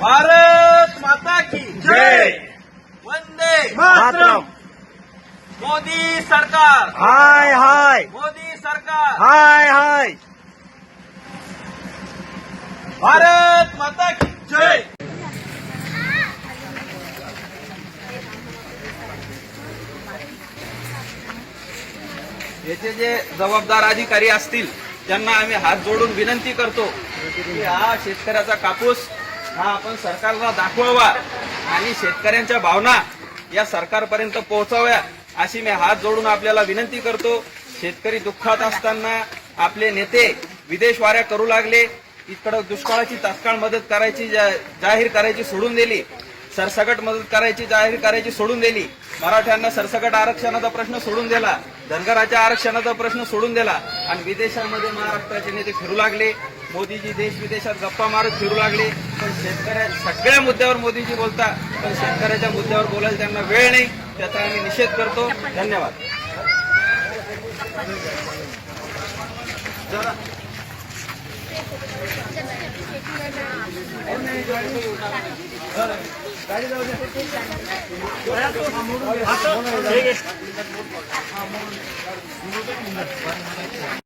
भारत माता की जय। वंदे मातरम। मोदी सरकार। हाय हाय। मोदी सरकार। हाय हाय। भारत माता की जय। याचे जे जबाबदार अधिकारी असतील त्यांना आम्ही हात जोडून विनंती करतो की हा शेतकऱ्याचा कापूस हा आपण सरकारला दाखवावा आणि शेतकऱ्यांच्या भावना या सरकारपर्यंत पोहोचाव्या अशी मी हात जोडून आपल्याला विनंती करतो. शेतकरी दुःखात असताना आपले नेते विदेश वाऱ्या करू लागले. इकडं दुष्काळाची तात्काळ मदत करायची जा- जाहीर करायची सोडून दिली. सरसकट मदत करायची जाहीर करायची सोडून दिली. मराठ्यांना सरसकट आरक्षणाचा प्रश्न सोडून दिला. धनगराच्या आरक्षणाचा प्रश्न सोडून दिला. आणि विदेशांमध्ये महाराष्ट्राचे नेते फिरू लागले. मोदीजी देश विदेशात गप्पा मारत फिरू लागले. पण शेतकऱ्या सगळ्या मुद्द्यावर मोदीजी बोलता. पण शेतकऱ्याच्या मुद्द्यावर बोलायला त्यांना वेळ नाही. त्याचा आम्ही निषेध करतो. धन्यवाद. ठीक है